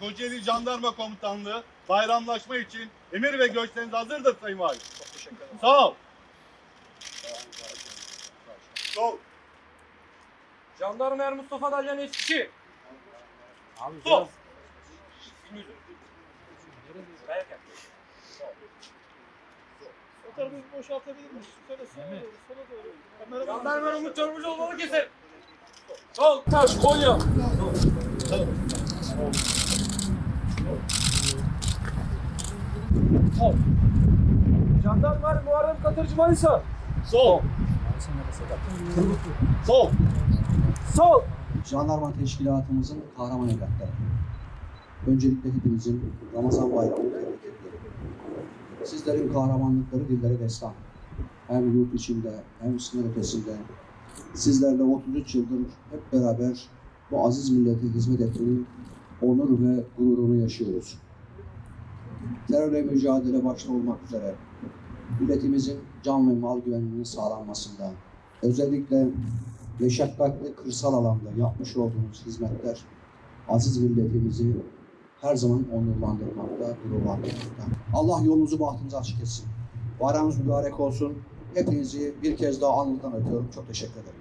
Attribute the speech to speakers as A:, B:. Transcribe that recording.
A: Kocaeli Jandarma Komutanlığı bayramlaşma için emir ve göçleriniz hazırdır Sayın Valim.
B: Çok teşekkür ederim.
A: Sağ ol. Sol.
B: Jandarma Er Mustafa Dalyan Eskici.
C: Abi
A: Sol.
D: O tarafı boşaltabilir miyiz? Şöyle sola doğru, sola doğru. Kamera
B: Jandarma Umut Çorbucu balık keser. Sol. Taş. Konya. Jandarma Er Muharrem Katırcı Manisa.
A: Sol. Sol.
B: Sol.
E: Jandarma Teşkilatımızın kahraman evlatları. Öncelikle hepinizin Ramazan bayramını tebrik ediyorum. Sizlerin kahramanlıkları dillere destan. Hem yurt içinde hem sınır ötesinde. Sizlerle 33 yıldır hep beraber bu aziz millete hizmet etmenin onur ve gururunu yaşıyoruz. Terörle mücadele başta olmak üzere milletimizin can ve mal güvenliğinin sağlanmasında, özellikle meşakkatli kırsal alanda yapmış olduğunuz hizmetler aziz milletimizi her zaman onurlandırmakta, gururlandırmakta. Allah yolunuzu bahtınızı açık etsin. Bayramınız mübarek olsun. Hepinizi bir kez daha alnından öpüyorum. Çok teşekkür ederim.